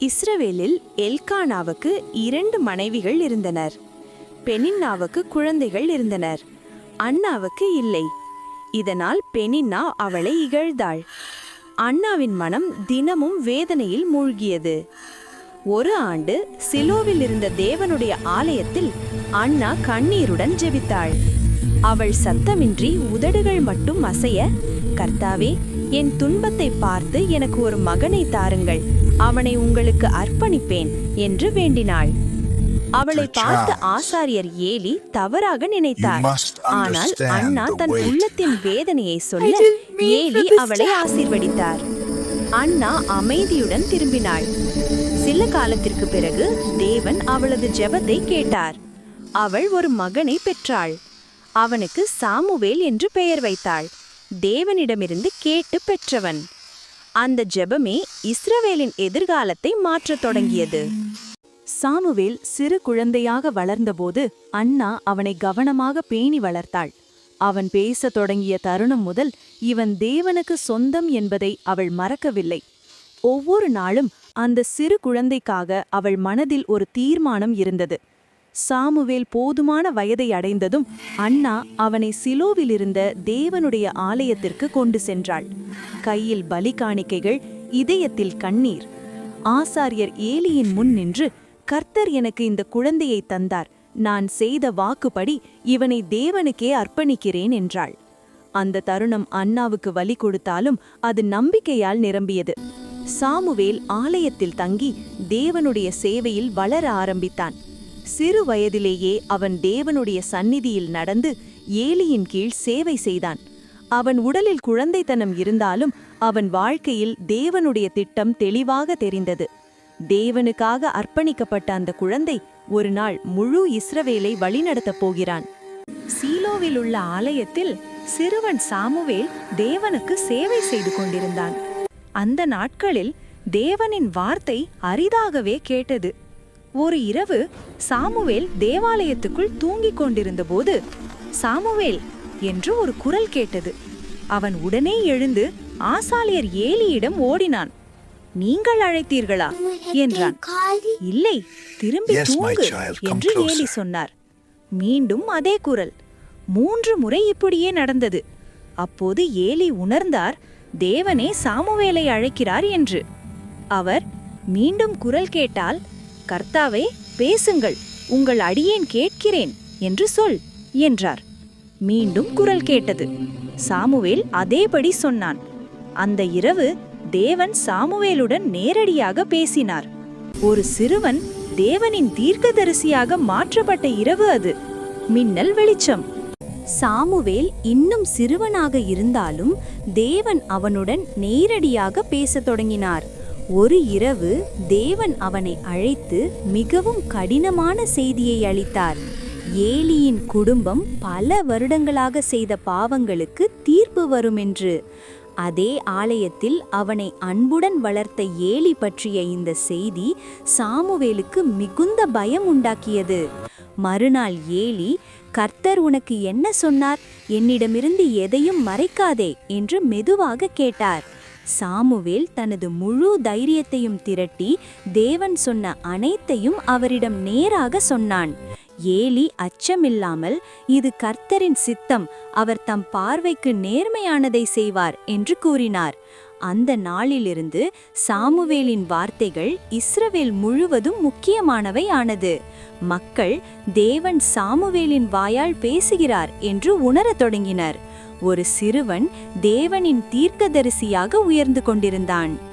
இஸ்ரவேலில் எல்கானாவுக்கு இரண்டு மனைவிகள் இருந்தனர். பெனின்னாவுக்கு குழந்தைகள் இருந்தனர். அண்ணாவுக்கு இல்லை. இதனால் பெனின்னா அவளை இகழ்ந்தாள். அண்ணாவின் மனம் தினமும் வேதனையில் மூழ்கியது. ஒரு ஆண்டு சிலோவில் இருந்த தேவனுடைய ஆலயத்தில் அண்ணா கண்ணீருடன் ஜெபித்தாள். அவள் சத்தமின்றி உதடுகள் மட்டும் அசைய கர்த்தாவே என் துன்பத்தை பார்த்து எனக்கு ஒரு மகனை தாருங்கள். அவனை உங்களுக்கு அர்ப்பணிப்பேன் என்று வேண்டினாள். அவளை பார்த்த ஆசாரியர் ஏலி தவறாக நினைத்தார். ஆனால் அண்ணா தன். உள்ளத்தின் வேதனையை சொல்ல ஏலி அவளை. ஆசீர்வதித்தார். அண்ணா அமைதியுடன் திரும்பினாள். சில காலத்திற்கு பிறகு தேவன் அவளது ஜெபத்தை கேட்டார். அவள் ஒரு மகனை பெற்றாள். அவனுக்கு சாமுவேல் என்று பெயர் வைத்தாள். தேவனிடமிருந்து கேட்டு பெற்றவன். அந்த ஜெபமே இஸ்ரவேலின் எதிர்காலத்தை மாற்றத் தொடங்கியது. சாமுவேல் சிறு குழந்தையாக வளர்ந்தபோது அண்ணா அவனை கவனமாக பேணி வளர்த்தாள். அவன் பேசத் தொடங்கிய தருணம் முதல் இவன் தேவனுக்கு சொந்தம் என்பதை அவள் மறக்கவில்லை. ஒவ்வொரு நாளும் அந்த சிறு குழந்தைக்காக அவள் மனதில் ஒரு தீர்மானம் இருந்தது. சாமுவேல் போதுமான வயதை அடைந்ததும் அண்ணா அவனை சிலோவிலிருந்த தேவனுடைய ஆலயத்திற்கு கொண்டு சென்றாள். கையில் பலி காணிக்கைகள் இதயத்தில் கண்ணீர். ஆசாரியர் ஏலியின் முன் நின்று கர்த்தர் எனக்கு இந்த குழந்தையை தந்தார். நான் செய்த வாக்குப்படி இவனை தேவனுக்கே அர்ப்பணிக்கிறேன் என்றாள். அந்த தருணம் அண்ணாவுக்கு வலி கொடுத்தாலும் அது நம்பிக்கையால் நிரம்பியது. சாமுவேல் ஆலயத்தில் தங்கி தேவனுடைய சேவையில் வளர ஆரம்பித்தான். சிறு வயதிலேயே அவன் தேவனுடைய சந்நிதியில் நடந்து ஏலியின் கீழ் சேவை செய்தான். அவன் உடலில் குழந்தைத்தனம் இருந்தாலும் அவன் வாழ்க்கையில் தேவனுடைய திட்டம் தெளிவாக தெரிந்தது. தேவனுக்காக அர்ப்பணிக்கப்பட்ட அந்த குழந்தை ஒரு நாள் முழு இஸ்ரவேலை வழிநடத்தப் போகிறான். சீலோவில் உள்ள ஆலயத்தில் சிறுவன் சாமுவேல் தேவனுக்கு சேவை செய்து கொண்டிருந்தான். அந்த நாட்களில் தேவனின் வார்த்தை அரிதாகவே கேட்டது. ஒரு இரவு சாமுவேல் தேவாலயத்துக்குள் தூங்கிக் கொண்டிருந்தபோது சாமுவேல் என்று ஒரு குரல் கேட்டது. அவன் உடனே எழுந்து ஆசாரியர் ஏலியிடம் ஓடினான். நீங்கள் அழைத்தீர்களா? என்றான். இல்லை திரும்பி தூங்கு என்று. ஏலி சொன்னார். மீண்டும் அதே குரல். மூன்று முறை இப்படியே நடந்தது. அப்போது ஏலி உணர்ந்தார் தேவனே சாமுவேலை அழைக்கிறார் என்று. அவர் மீண்டும் குரல் கேட்டால் கர்த்தாவே பேசுங்கள். உங்கள் அடியேன் கேட்கிறேன் என்று சொல் என்றார். மீண்டும் குரல் கேட்டது. சாமுவேல் அதேபடி சொன்னான். அந்த இரவு தேவன் சாமுவேலுடன் நேரடியாக பேசினார். ஒரு சிறுவன் தேவனின் தீர்க்கதரிசியாக மாற்றப்பட்ட இரவு அது. மின்னல் வெளிச்சம். சாமுவேல் இன்னும் சிறுவனாக இருந்தாலும் தேவன் அவனுடன் நேரடியாக பேசத் தொடங்கினார். ஒரு இரவு தேவன் அவனை அழைத்து மிகவும் கடினமான செய்தியை அளித்தார். ஏலியின் குடும்பம் பல வருடங்களாக செய்த பாவங்களுக்கு தீர்ப்பு வரும் என்று அதே ஆலயத்தில் அவனை அன்புடன் வளர்த்த ஏலி பற்றிய இந்த செய்தி சாமுவேலுக்கு மிகுந்த பயம் உண்டாக்கியது. மறுநாள் ஏலி கர்த்தர் உனக்கு என்ன சொன்னார்? என்னிடமிருந்து எதையும் மறைக்காதே என்று மெதுவாக கேட்டார். சாமுவேல் தனது முழு தைரியத்தையும் திரட்டி தேவன் சொன்ன அனைத்தையும் அவரிடம் நேராக சொன்னான். ஏலி அச்சமில்லாமல் இது கர்த்தரின் சித்தம் அவர் தம் பார்வைக்கு நேர்மையானதை செய்வார் என்று கூறினார். அந்த நாளிலிருந்து சாமுவேலின் வார்த்தைகள் இஸ்ரவேல் முழுவதும் முக்கியமானவை ஆனது. மக்கள் தேவன் சாமுவேலின் வாயால் பேசுகிறார் என்று உணரத் தொடங்கினர். ஒரு சிறுவன் தேவனின் தீர்க்கதரிசியாக உயர்ந்து கொண்டிருந்தான்.